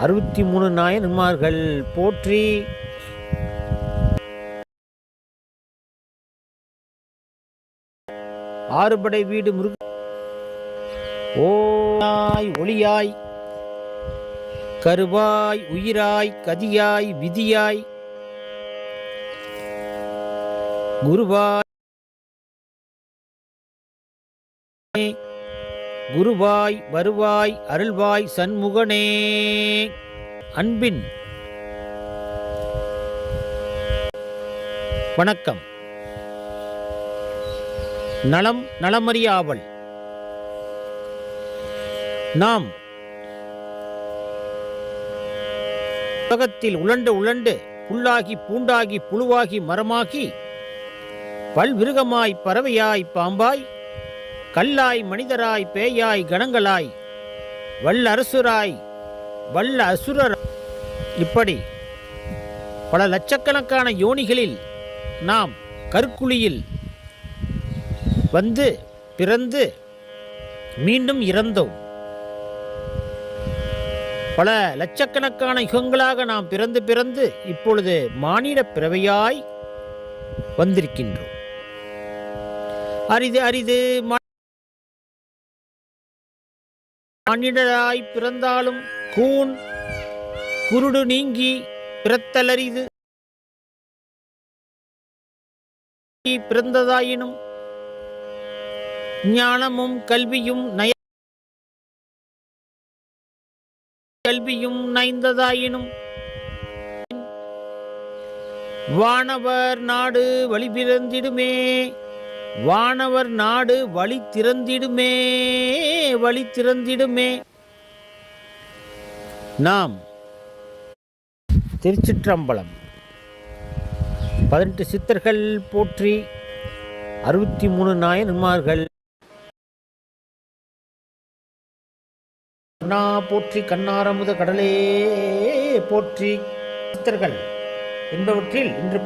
அறுபத்தி மூணு நாயன்மார்கள் போற்றி. ஆறுபடை வீடு முருக ஓயாய் ஒளியாய் கருவாய் உயிராய் கதியாய் விதியாய் குருவாய் குருவாய் வருவாய் அருள்வாய் சண்முகனே. அன்பின். வணக்கம். நலம் நலமறியாவல். நாம் உலகத்தில் உழண்டு உழண்டு புல்லாகி பூண்டாகி புழுவாகி மரமாகி பல்விருகமாய் பறவையாய் பாம்பாய் கல்லாய் மனிதராய் பேயாய் கணங்களாய். வல்ல அரசுராய் வல்ல அசுரர். இப்படி பல லட்சக்கணக்கான யோனிகளில் நாம் கற்குழியில் வந்து பிறந்து மீண்டும் இறந்தோம். பல லட்சக்கணக்கான யுகங்களாக நாம் பிறந்து பிறந்து இப்பொழுது மானிட பிறவையாய் வந்திருக்கின்றோம். அரிது அரிது மானிடராய் பிறந்தாலும் கூன் குருடு நீங்கி பிறத்தலரிது பிறந்ததாயினும் ஞானமும் கல்வியும் நய கல்வியும் நைந்ததாயினும் வானவர் நாடு வழிபிறந்திடுமே. வானவர் நாடு வழி திறந்திடுமே வழி திறந்திடுமே. நாம் திருச்சிற்றம்பலம் பதினெட்டு சித்தர்கள் போற்றி அறுபத்தி மூணு நாயன்மார்கள் கண்ணா போற்றி கண்ணாரமுத கடலே போற்றி சித்தர்கள் என்பவற்றில் இன்று